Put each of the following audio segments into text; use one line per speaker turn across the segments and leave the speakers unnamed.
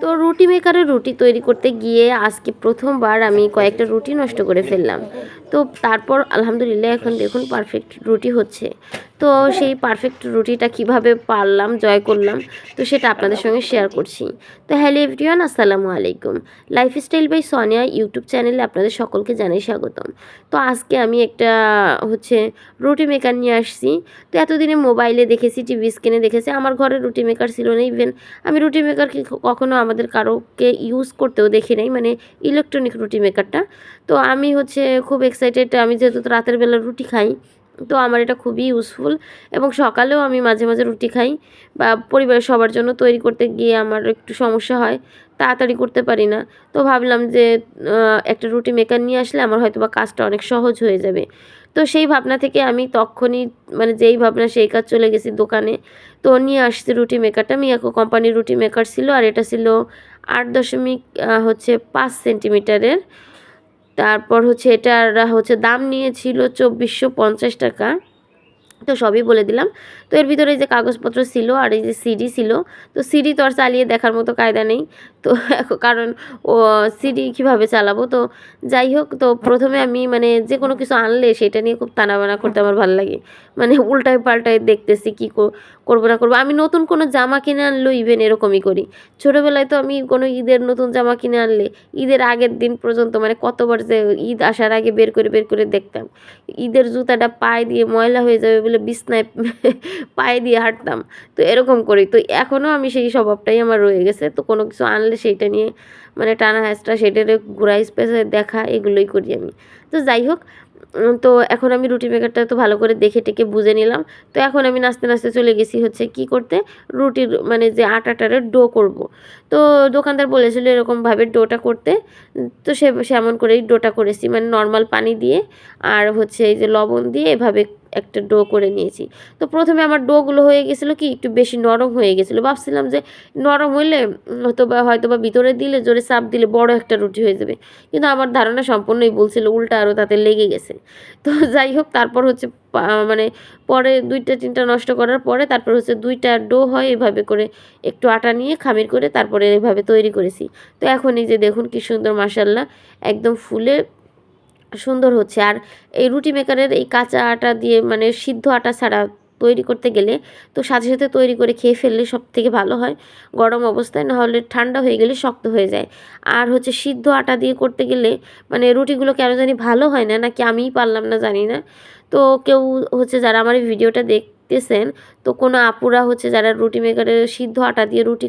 তো রুটি মেকারে রুটি তৈরি করতে গিয়ে আজকে প্রথমবার আমি কয়েকটা রুটি নষ্ট করে ফেললাম। তো তারপর আলহামদুলিল্লাহ এখন দেখুন পারফেক্ট রুটি হচ্ছে। তো সেই পারফেক্ট রুটিটা কীভাবে পারলাম জয় করলাম তো সেটা আপনাদের সঙ্গে শেয়ার করছি। তো হ্যালো এভরিওয়ান আসসালামু আলাইকুম। লাইফস্টাইল বাই সোনিয়া ইউটিউব চ্যানেলে আপনাদের সকলকে জানাই স্বাগতম। তো আজকে আমি একটা হচ্ছে রুটি মেকার নিয়ে আসছি। তো এতদিনে মোবাইলে দেখেছি টিভি স্ক্রিনে দেখেছি আমার ঘরে রুটি মেকার ছিল না ইভেন আমি রুটি মেকার কখনো আমাদের কারোকে ইউজ করতেও দেখি নাই মানে ইলেকট্রনিক রুটি মেকারটা তো আমি হচ্ছে খুব এক্সাইটেড আমি যেহেতু রাতের বেলা রুটি খাই, তো আমার এটা খুবই ইউজফুল এবং সকালেও আমি মাঝে মাঝে রুটি খাই বা পরিবারের সবার জন্য তৈরি করতে গিয়ে আমার একটু সমস্যা হয়, তাড়াতাড়ি করতে পারি না। তো ভাবলাম যে একটা রুটি মেকার নিয়ে আসলে আমার হয়তো বা কাজটা অনেক সহজ হয়ে যাবে। তো সেই ভাবনা থেকে আমি তখনই মানে যেই ভাবনা সেই কাজ চলে গেছি দোকানে, তো নিয়ে আসছি রুটি মেকারটা মিয়াকো কোম্পানির রুটি মেকার ছিল আর এটা ছিল আট দশমিক হচ্ছে পাঁচ সেন্টিমিটারের তারপর হচ্ছে এটার হচ্ছে দাম নিয়েছিল চব্বিশশো পঞ্চাশ টাকা। তো সবই বলে দিলাম। তো এর ভিতরে যে কাগজপত্র ছিল আর এই যে সিডি ছিল, তো সিডি তো আর চালিয়ে দেখার মতো কায়দা নেই। তো কারণ ও সিডি কীভাবে চালাবো? তো যাই হোক, তো প্রথমে আমি মানে যে কোনো কিছু আনলে সেটা নিয়ে খুব টানাবানা করতে আমার ভালো লাগে। মানে উল্টায় পাল্টায় দেখতেছি কী করব না করব। আমি নতুন কোনো জামা কিনে আনলেও ইভেন এরকমই করি। ছোটোবেলায় তো আমি কোনো ঈদের নতুন জামা কিনে আনলে, ঈদের আগের দিন পর্যন্ত মানে কতবার যে ঈদ আসার আগে বের করে বের করে দেখতাম। ঈদের জুতাটা পায়ে দিয়ে ময়লা হয়ে যাবে বলে বিছনায় পায়ে দিয়ে হাঁটতাম। তো এরকম করি। তো এখনও আমি সেই স্বভাবটাই আমার রয়ে গেছে। তো কোনো কিছু আনলে সেইটা নিয়ে মানে টানা হ্যাঁচটা সেটারে ঘোরা স্পেসে দেখা, এগুলোই করি আমি। তো যাই হোক তো এখন আমি রুটি মেকারটা তো ভালো করে দেখে টেকে বুঝে নিলাম। তো এখন আমি নাচতে নাচতে চলে গেছি হচ্ছে কি করতে? রুটির মানে যে আটাটারে ডো করব। তো দোকানদার বলেছিল এরকমভাবে ডোটা করতে। তো সে সেমন করেই ডোটা করেছি। মানে নর্মাল পানি দিয়ে আর হচ্ছে এই যে লবণ দিয়ে এভাবে একটা ডো করে নিয়েছি। তো প্রথমে আমার ডোগুলো হয়ে গেছিল কি একটু বেশি নরম হয়ে গেছিল। ভাবছিলাম যে নরম হইলে হয়তো বা হয়তো বা ভিতরে দিলে জোরে চাপ দিলে বড় একটা রুটি হয়ে যাবে। কিন্তু আমার ধারণা সম্পূর্ণই বলছিল উল্টা আরও তাতে লেগে গেছে। তো যাই হোক, তারপর হচ্ছে মানে পরে দুইটা, তিনটা নষ্ট করার পরে তারপর হচ্ছে দুইটা ডো হয়, এভাবে করে একটু আটা নিয়ে খামির করে তারপরে এভাবে তৈরি করেছি। তো এখন এই যে দেখুন কি সুন্দর মাসাল্লাহ একদম ফুলে সুন্দর হচ্ছে। আর এই রুটি মেকারের এই কাঁচা আটা দিয়ে মানে সিদ্ধ আটা ছাড়া তৈরি করতে গেলে তো সাথে সাথে তৈরি করে খেয়ে ফেললে সব থেকে ভালো হয়। গরম অবস্থায়, নাহলে ঠান্ডা হয়ে গেলে শক্ত হয়ে যায়। আর হচ্ছে সিদ্ধ আটা দিয়ে করতে গেলে মানে রুটিগুলো কেন জানি ভালো হয় না, নাকি আমিই পারলাম না জানি না। তো কেউ হচ্ছে যারা আমার ভিডিওটা দেখতেছেন, তো কোনো আপুরা হচ্ছে যারা রুটি মেকারের সিদ্ধ আটা দিয়ে রুটি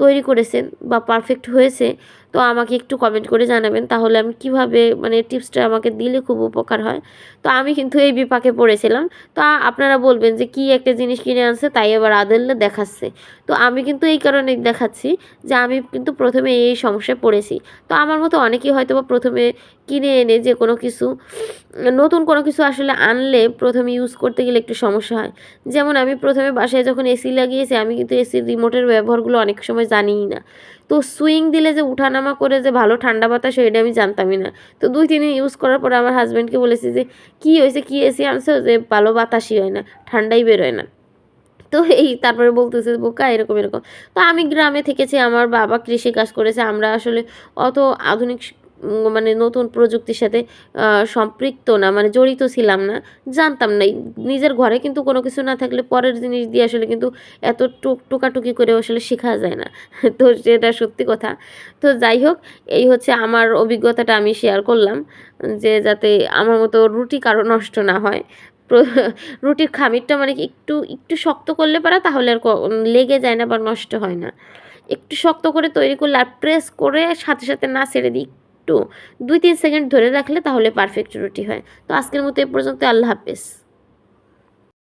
তৈরি করেছেন বা পারফেক্ট হয়েছে তো আমাকে একটু কমেন্ট করে জানাবেন, তাহলে আমি কীভাবে মানে টিপসটা আমাকে দিলে খুব উপকার হয়। তো আমি কিন্তু এই বিপাকে পড়েছিলাম। তো আপনারা বলবেন যে কি একটা জিনিস কিনে আনছে, তাই আবার আদল্লে দেখাচ্ছে। তো আমি কিন্তু এই কারণে দেখাচ্ছি যে আমি কিন্তু প্রথমে এই সমস্যায় পড়েছি। তো আমার মতো অনেকেই হয়তো বা প্রথমে কিনে এনে যে কোনো কিছু, নতুন কোনো কিছু আসলে আনলে প্রথমে ইউজ করতে গেলে একটু সমস্যা হয়। যেমন আমি প্রথমে বাসায় যখন এসি লাগিয়েছি, আমি কিন্তু এসির রিমোটের ব্যবহারগুলো অনেক সময় জানিই না। তো সুইং দিলে যে উঠানামা করে যে ভালো ঠান্ডা বাতাস এটা আমি জানতামই না। তো দুই তিন দিন ইউজ করার পরে আমার হাজব্যান্ডকে বলেছি যে, কী হয়েছে? কী এসি আনছো? যে, ভালো বাতাসই হয় না, ঠান্ডাই বেরোয় না। তো এই তারপরে বলতেছে, বোকা, এরকম এরকম। তো আমি গ্রামে থেকেছি, আমার বাবা কৃষি কাজ করেছে, আমরা আসলে অত আধুনিক মানে নতুন প্রযুক্তির সাথে সম্পৃক্ত না মানে জড়িত ছিলাম না, জানতাম না। নিজের ঘরে কিন্তু কোনো কিছু না থাকলে পরের জিনিস দিয়ে আসলে কিন্তু এত টুক টুকাটুকি করে আসলে শেখা যায় না। তো সেটা সত্যি কথা। তো যাই হোক, এই হচ্ছে আমার অভিজ্ঞতাটা আমি শেয়ার করলাম, যে যাতে আমার মতো রুটি কারও নষ্ট না হয়। রুটির খামিরটা মানে একটু একটু শক্ত করলে পারা, তাহলে আর লেগে যায় না বা নষ্ট হয় না। একটু শক্ত করে তৈরি করলে আর প্রেস করে সাথে সাথে না ছেড়ে দিই একটু। দুই, তিন সেকেন্ড ধরে রাখলে তাহলে পারফেক্ট রুটি হয়। তো আজকের মতো এ পর্যন্ত আল্লাহ হাফেজ।